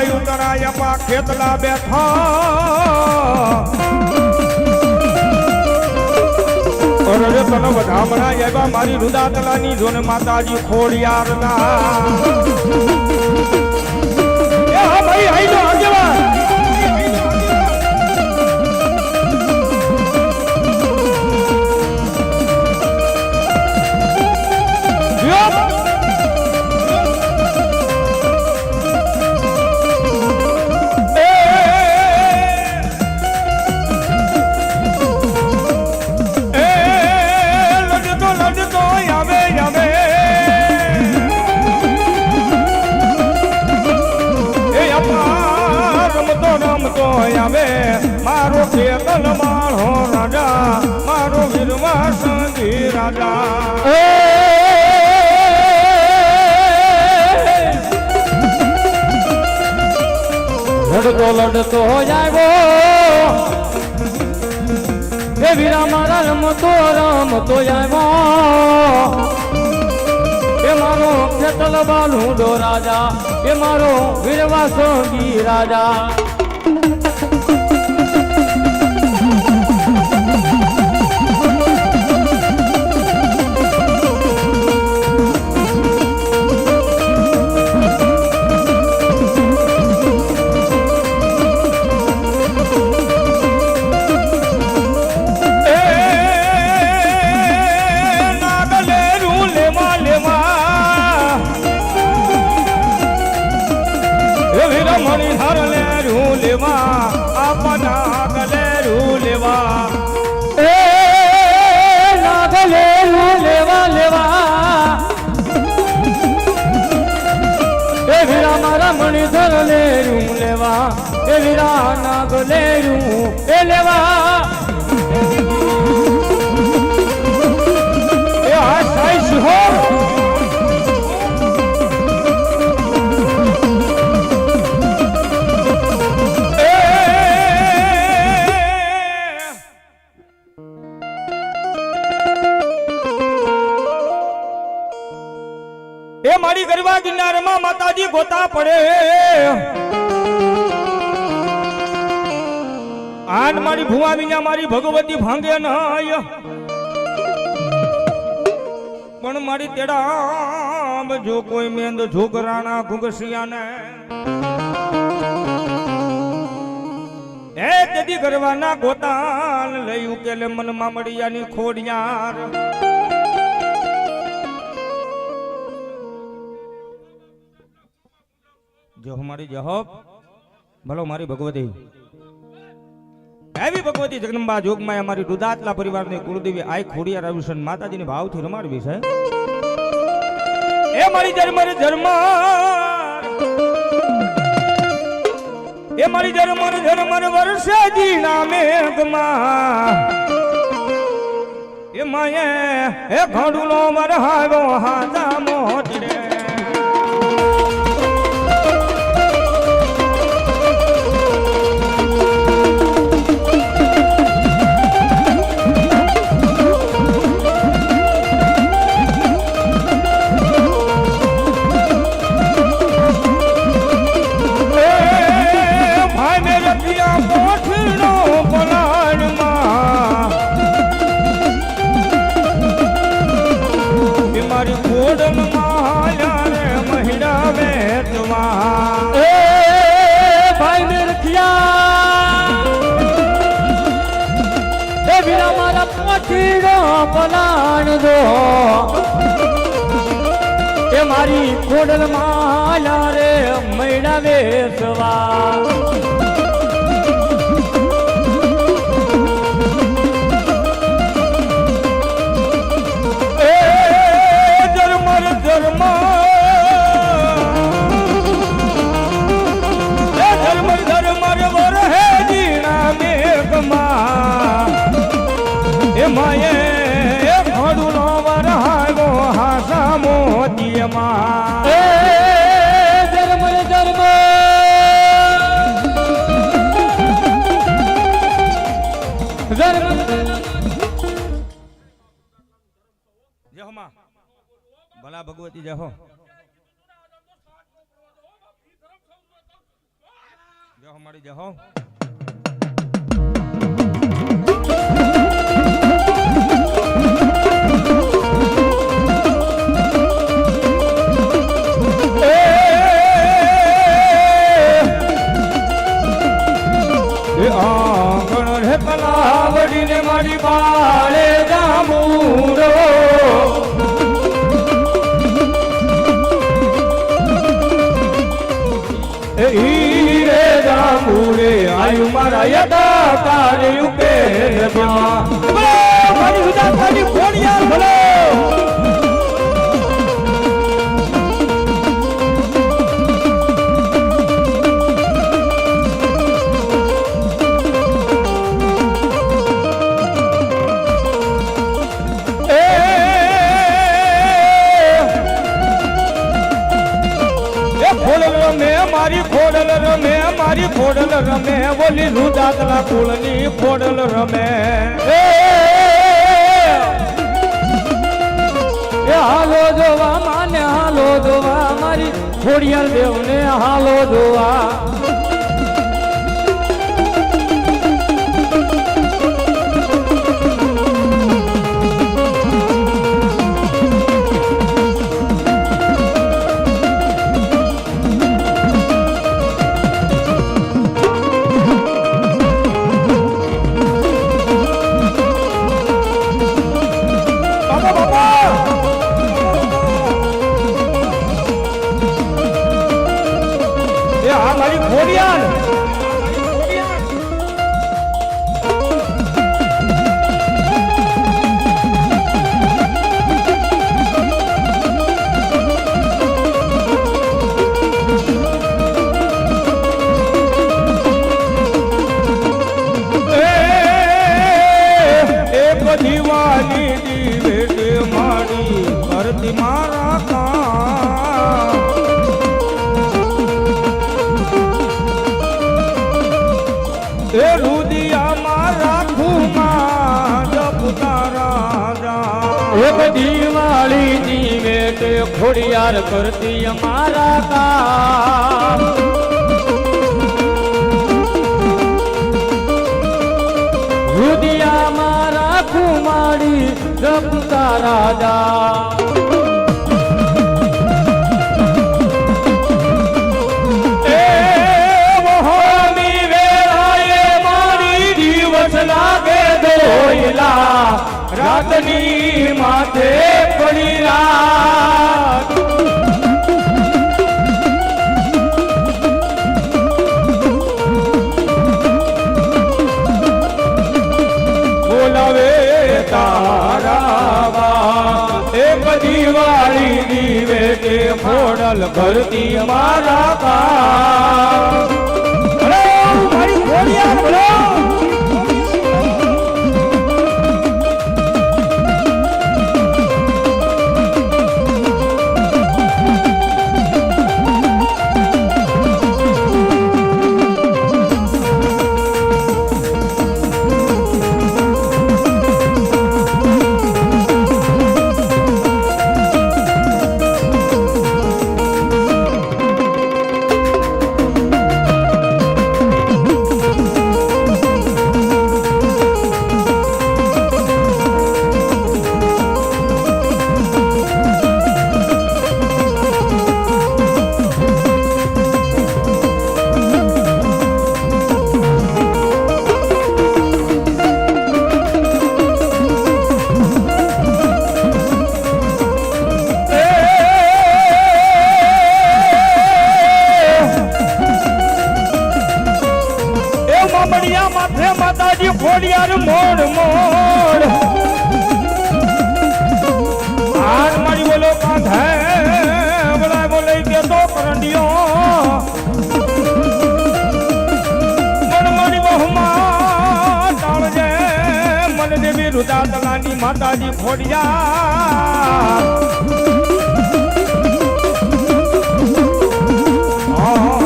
જા મારી આયુ તરાયા પા ખેતલા બેઠા. અરે તને વધામણા આવ્યા, મારી રુદાતલાની જોન માતાજી ખોડિયારના. ભાઈ આઈ સંગી રાજા લડતો લડતો આવ્યો એ વીરા મારા રમતો રમતો આવ્યો એ મારો ખેતલ બાલુડો રાજા એ મારો વીરવા ગી રાજા લેવા આપના ગલે રૂ લેવા. એ વીરા મારા મણિધર લેવા એ વીરા એ લેવા. એ મારી ગરબા કિનારમાં માતાજી ગોતા પડે. આન મારી ભુવા વિના મારી ભગવતી ભાંગે નાય પણ મારી તેડામ જો કોઈ મેંદ જોગરાણા ઘુંઘસિયાને. એ તેદી ગરવાના ગોતાન લઈ ઉકેલે મનમાં મળિયાની ખોડિયાર. જો મારી જહોબ ભલો મારી ભગવતી. એવી ભગવતી જગદંબા જોગમાં અમારી રુદાતલા પરિવારની કુળદેવી આય ખોડિયા રવિશન માતાજીને ભાવથી રમાડવી છે. એ મારી જન્મ જન્મ એ મારી જન્મ જન્મ વર્ષે જી નામે એ માયે એ ઘડુલો વરહાવો હાજા મારી ખોડલમાં માયા મહિડા વેચવા ભાઈ નિરખિયા. એ વીરા મારા પઠીનો પલાણ દો. મારી ખોડલ માયા રે મહિડા વેસવા ભલા ભગવતી જય હો. આયુ મારા યદા તારે ઉપે બ્રહ્મા બોલો રમે બોલી રુદાતલા કુળની ખોડલ રમે. એ હાલો જોવા માને હાલો જોવા મારી ખોડિયાર દેવને હાલો જોવા. એ રુદિયામાં રાખું માં જપતા રાજા દિવાળી દીવેટ ખોડિયાર કરતી અમારા કામ. રુદિયામાં રાખું મારી જપતા રાજા દોયલા રાતની માથે પડી રાત. બોલાવે તારા એક દિવાળી દીવે કે ફોડલ ભરતી મારા કા ખોડિયાર મોડ મોડ. આન મારી બોલો કાંધે બોલા બોલે કે તો કરંડિયો મન મારી બહુમા ટાળજે, મન દેવી રુદા તલાની માતાજી ખોડિયાર તેથી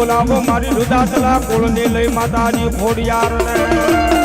બોલાવો મારી રુદાતલા કુળને લઈ માતાજી ખોડિયાર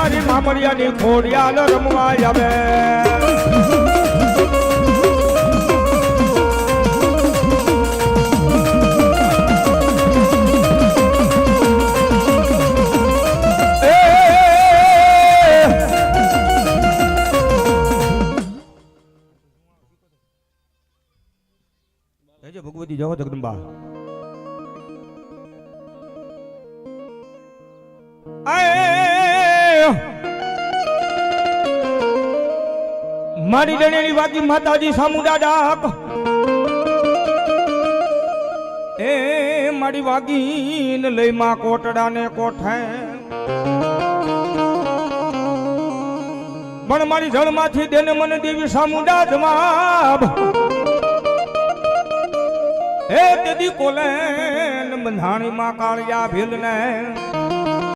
મારી મામરિયાની ખોડિયાલ રમવા આવે. ભગવતી જગદંબા મારી ડણેલી વાગી માતાજી સામુડા ડાક એ મારી વાગીન લઈ માં કોટડાને કોઠે. પણ મારી જળમાંથી દેને મને દેવી સામુડા જવાબ. હે તેદી કોલે બંધાણી માં કાળિયા ભીલ ને